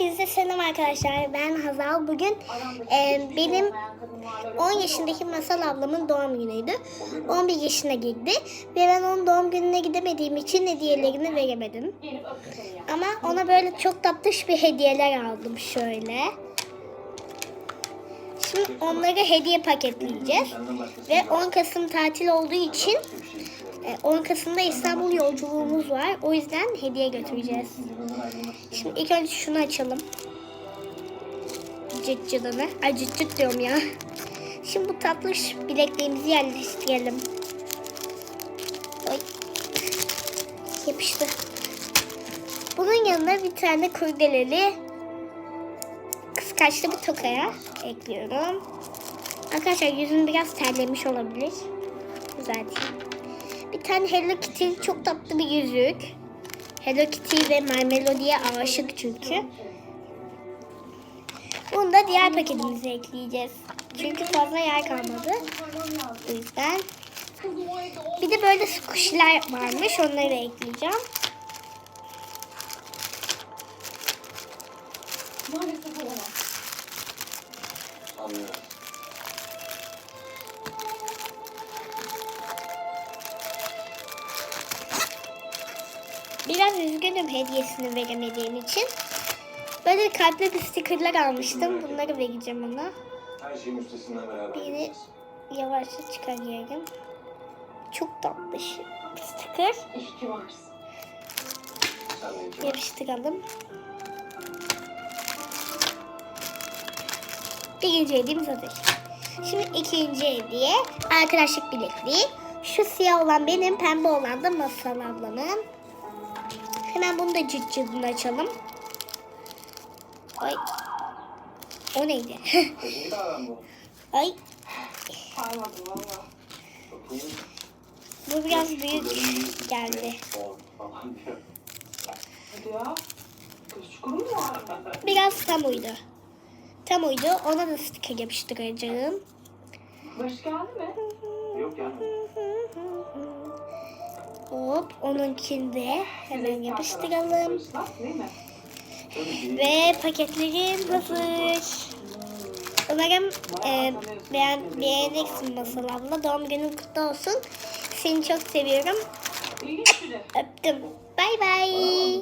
Hepinize selam arkadaşlar. Ben Hazal. Bugün e, benim 10 yaşındaki Masal ablamın doğum günüydü. 11 yaşına girdi. Ve ben onun doğum gününe gidemediğim için hediyelerini veremedim. Ama ona böyle çok tatlış bir hediyeler aldım şöyle. Şimdi onları hediye paketleyeceğiz. Ve 10 Kasım tatil olduğu için 10 Kasım'da İstanbul yolculuğumuz var. O yüzden hediye götüreceğiz. Şimdi ilk önce şunu açalım. Cıt cıdını. Ay cıt cıt diyorum ya. Şimdi bu tatlış bilekliğimizi yerleştirelim. Oy. Yapıştı. Bunun yanına bir tane kurdeleli kıskaçlı bir tokaya ekliyorum. Arkadaşlar yüzüm biraz terlemiş olabilir. Düzelteyim. Bir tane Hello Kitty çok tatlı bir yüzük. Hello Kitty ve My Melody'ye aşık çünkü. Bunu da diğer paketimize ekleyeceğiz. Çünkü fazla yer kalmadı. O yüzden. Bir de böyle squishy'ler varmış. Onları da ekleyeceğim. Biraz üzgünüm hediyesini veremediğim için. Böyle kalpli bir stickerlar almıştım. Bunları vereceğim ona. Her şeyin üstesinden beraber Biri yavaşça çıkarıyorum. Çok tatlı de iyice bak. Yapıştıralım. Birinci hediyemiz hazır. Şimdi ikinci hediye arkadaşlık bilekliği. Şu siyah olan benim, pembe olan da Masal ablamın. Hemen bunu da cırt cırtını açalım. Ay. O neydi? Ay. Bu biraz büyük geldi. Biraz tam uydu. Tam uydu. Ona da sticker yapıştıracağım. Baş geldi mi? Yok ya. Hop onunkini de hemen yapıştıralım. Ve paketlerim hazır. Umarım e, beğen, beğeneceksin Masal abla. Doğum günün kutlu olsun. Seni çok seviyorum. Öptüm. Bay bay.